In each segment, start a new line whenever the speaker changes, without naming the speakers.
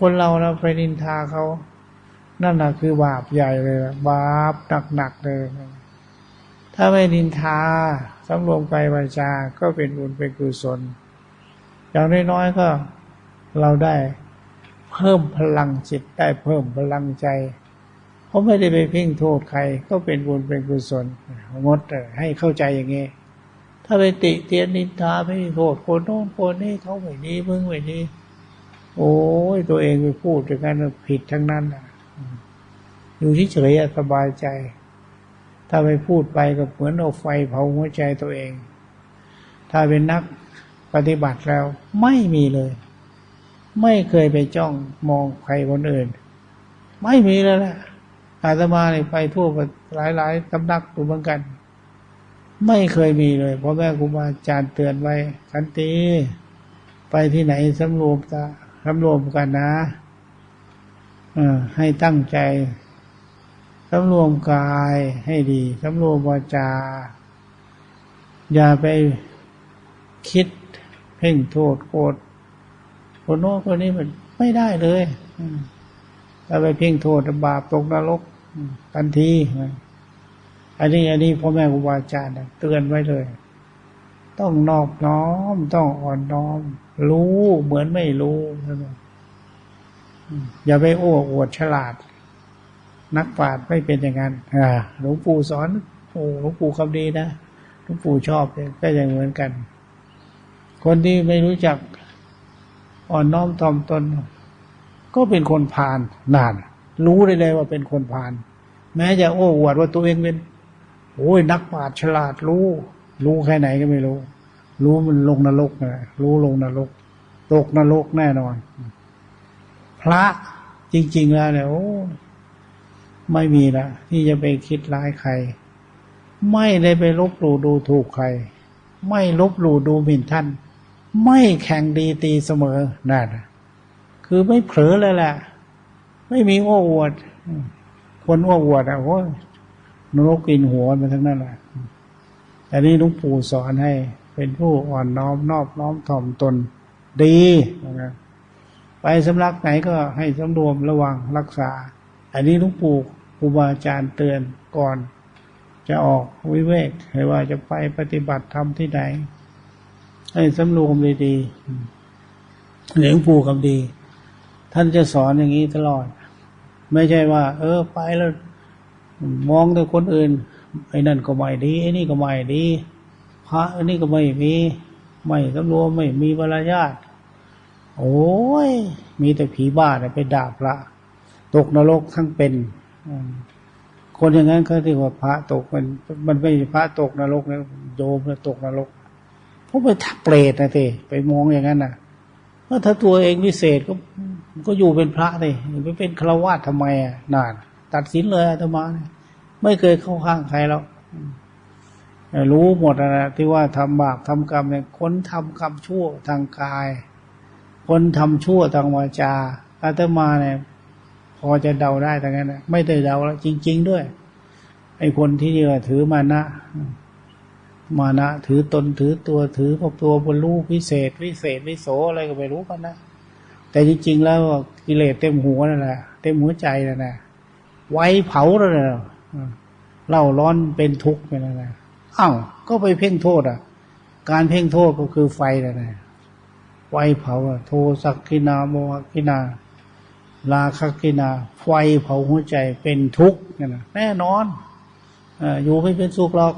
คนเราเราไปนินทาเขานั่นแหะคือบาปใหญ่เลยบาปหนักๆเลย ถ้าไม่นินทาสำรวมกายวาจาก็เป็นบุญเป็นกุศล อย่างน้อยๆก็เราได้เพิ่มพลังจิตได้เพิ่มพลังใจ เพราะไม่ได้ไปเพ่งโทษใคร ก็เป็นบุญเป็นกุศลงดให้เข้าใจอย่างนี้ ถ้าไปติเตียนนินทาไปโทษคนโน้นคนนี้เขาไม่ดีมึงไม่ดี โอ้ยตัวเองไปพูดอย่างนั้นผิดทั้งนั้นอยู่ที่เฉยสบายใจ ถ้าไปพูดไปก็เหมือนเอาไฟเผาหัวใจตัวเอง ถ้าเป็นนักปฏิบัติแล้วไม่มีเลย ไม่เคยไปจ้องมองใครคนอื่น ไม่มีแล้วแหละอาตมาเนี่ไปทั่วหลายหลายตำนักตัวเหมือนกัน ไม่เคยมีเลยเพราะแม่ครูบาอาจารย์เตือนไว้ขันตีไปที่ไหนสำรวมตา สำรวมกันนะให้ตั้งใจสำรวมกายให้ดีสำรวมวาจา อย่าไปคิดเพ่งโทษโกรธคนโน้นคนนี้มันไม่ได้เลยถ้าไปเพ่งโทษบาปตกนรกทันที อันนี้อันนี้พ่อแม่ครูบาอาจารย์เตือนไว้เลย ต้องนอบน้อม ต้องอ่อนน้อม รู้เหมือนไม่รู้อย่าไปโอ้อวดฉลาด นักปราชญ์ไม่เป็นอย่างนั้นหลวงปู่สอนโอ้หลวงปู่คำดีนะหลวงปู่ชอบก็อย่างเหมือนกัน คนที่ไม่รู้จักอ่อนน้อมถ่อมตน ก็เป็นคนพาลนาน รู้ได้เลยว่าเป็นคนพาลแม้จะโอ้อวดว่าตัวเองเป็นโอ้ยนักปราชญ์ฉลาดรู้ รู้แค่ไหนก็ไม่รู้ รู้มันลงนรกนะรู้ลงนรก ตกนรกแน่นอน พระจริง ๆ แล้วเนี่ยโอ้ไม่มีละที่จะไปคิดร้ายใคร ไม่ได้ไปลบหลู่ดูถูกใคร ไม่ลบหลู่ดูหมิ่นท่าน ไม่แข่งดีตีเสมอนั่นคือไม่เผลอเลยแหละ ไม่มีโอ้อวด คนโอ้อวดอะโอ้นรกกินหัวมาทั้งนั้นแหละ แต่นี้ลุงปู่สอนให้เป็นผู้อ่อนน้อมนอบน้อมถ่อมตนดีนะครับไปสำนักไหนก็ให้สำรวมระวังรักษา อันนี้ลุงปู่ครูบาอาจารย์เตือนก่อน จะออกวิเวกให้ว่าจะไปปฏิบัติธรรมที่ไหน ให้สำรวมดีๆหลวงปู่คำดี ท่านจะสอนอย่างนี้ตลอด ไม่ใช่ว่า เออ ไปแล้วมองแต่คนอื่น ไอ้นั่นก็ไม่ดีไอ้นี่ก็ไม่ดี พระไอันนี้ก็ไม่มี ไม่สำรวมไม่มีวรยาทโอ้ย มีแต่ผีบ้าไปด่าพระ ตกนรกทั้งเป็นคนอย่างนั้นเขาที่ว่าพระตกมัน มันไม่พระตกนรกนะโยมตกนรกเพราะไปทับเปรตนะเตไปมองอย่างนั้นนะว่าถ้าตัวเองวิเศษก็ก็อยู่เป็นพระเลยไปเป็นฆราวาสทำไมอะนาน ตัดสินเลยอาตมาเนี่ย ไม่เคยเข้าข้างใครแล้วรู้หมดนะที่ว่าทำบาปทำกรรมเนี่ยคนทำกรรมชั่วทางกาย คนทำชั่วทางวาจาอาตมาเนี่ย พอจะเดาได้แต่งั้นไม่ได้เดาแล้ว จริง ๆ ด้วย ไอ้คนที่เถือมานะมานะ ถือตนถือตัวถือพวกตัวบนลูกพิเศษ วิเศษวิโสอะไรก็ไม่รู้กันนะแต่จริง ๆ แล้วกิเลสเต็มหัวนั่นแหละเต็มหัวใจนั่นแหละไว้เผาแล้วนะ เล่าร้อนเป็นทุกข์ไปนั่นะอ้าวก็ไปเพ่งโทษอะ การเพ่งโทษก็คือไฟนั่นะไฟเผาโทสักกินาโมกินาลาคกินา ไฟเผาหัวใจเป็นทุกข์นะแน่นอนออยู่ไม่เป็นสุขหรอก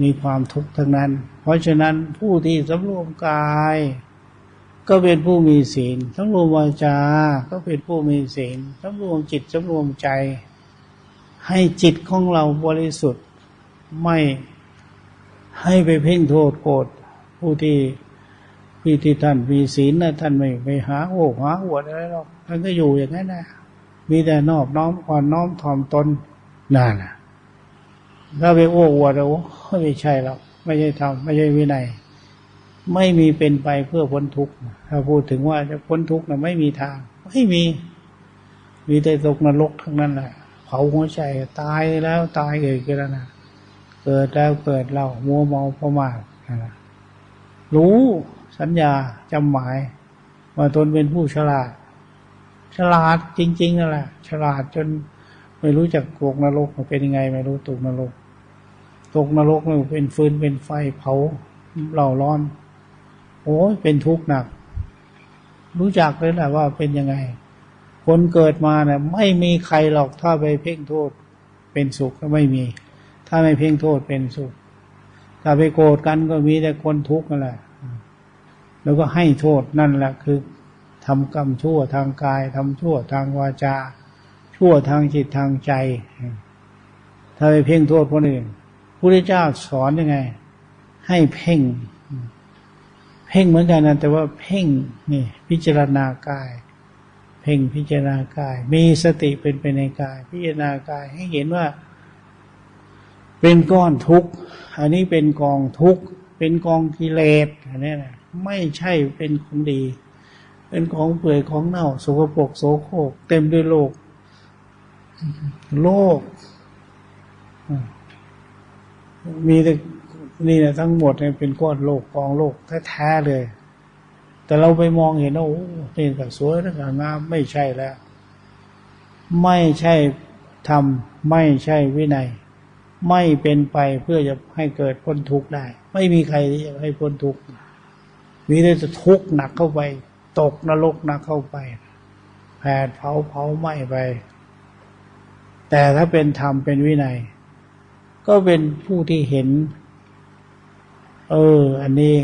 มีความทุกข์ทั้งนั้น เพราะฉะนั้นผู้ที่สำรวมกาย ก็เป็นผู้มีศีลสำรวมวาจา ก็เป็นผู้มีศีลสำรวมจิตสำรวมใจ ให้จิตของเราบริสุทธิ์ไม่ให้ไปเพ่งโทษโกรธผู้ที่พี่ที่ท่านมีศีลนะท่านไม่ไปหาโอ้หาอวดอะไรหรอกท่านก็อยู่อย่างนั้นนะมีแต่นอบน้อมอ่อนน้อมถ่อมตนนั่นนะถ้าไปโอ้อวดเราไม่ใช่หรอกไม่ใช่ทำไม่ใช่วินัยไม่มีเป็นไปเพื่อพ้นทุกข์ถ้าพูดถึงว่าจะพ้นทุกข์นะไม่มีทาง ไม่มี มีแต่ตกนรกทั้งนั้นแหละ เผาหัวใจตายแล้วตายเกิดกันแล้วนะเกิดแล้วเกิดเรามัวเมาประมาทนะรู้สัญญาจำหมายว่าตนเป็นผู้ฉลาด ฉลาดจริงๆนั่นแหละฉลาดจนไม่รู้จักตกนรกมันเป็นยังไง ไม่รู้ตกนรกตกนรกมันเป็นฟืนเป็นไฟเผาเหล่าร้อน โอ้ยเป็นทุกข์หนัก รู้จักเลยแหละว่าเป็นยังไง คนเกิดมาเนี่ยไม่มีใครหรอกถ้าไปเพ่งโทษเป็นสุขก็ไม่มี ถ้าไม่เพ่งโทษเป็นสุข ถ้าไปโกรธกันก็มีแต่คนทุกข์นั่นแหละแล้วก็ให้โทษนั่นแหละคือทำกรรมชั่วทางกายทำชั่วทางวาจา ชั่วทางจิตทางใจ ถ้าไปเพ่งโทษคนอื่นพระพุทธเจ้าสอนยังไง ให้เพ่ง เพ่งเหมือนกันนะแต่ว่าเพ่งนี่ พิจารณากาย เพ่งพิจารณากาย มีสติเป็นไปในกาย พิจารณากายให้เห็นว่า เป็นก้อนทุกข์อันนี้เป็นกองทุกข์เป็นกองกิเลสอันนี้นะไม่ใช่เป็นของดี เป็นของเปื่อยของเน่าสกปรกโสโครกเต็มด้วยโลก โลก มีแต่นี่นะทั้งหมดเนี่ยเป็นก้อนโลกกองโลกแท้ๆเลย แต่เราไปมองเห็นว่าโอ้นี่ก็สวยแล้วก็งามไม่ใช่แล้ว ไม่ใช่ธรรมไม่ใช่วินัย ไม่เป็นไปเพื่อจะให้เกิดพ้นทุกข์ได้ ไม่มีใครที่จะให้พ้นทุกข์มีแต่จะทุกข์หนักเข้าไป ตกนรกหนักเข้าไปแผดเผาเผาไหม้ไป แต่ถ้าเป็นธรรมเป็นวินัย ก็เป็นผู้ที่เห็น เออ อันนี้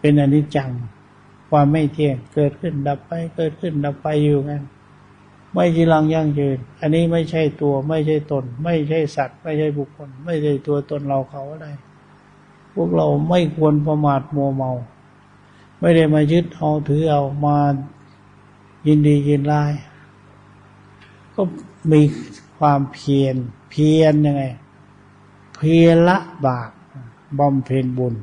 เป็นอนิจจัง ความไม่เที่ยงเกิดขึ้นดับไปเกิดขึ้นดับไปอยู่งั้นไม่จีรังยั่งยืน อันนี้ไม่ใช่ตัวไม่ใช่ตน ไม่ใช่สัตว์ ไม่ใช่บุคคล ไม่ใช่ตัวตนเราเขาอะไร พวกเราไม่ควรประมาทมัวเมา ไม่ได้มายึดเอาถือเอามายินดียินร้ายก็มีความเพียรเพียรยังไง เพียรละบาปบำเพ็ญบุญ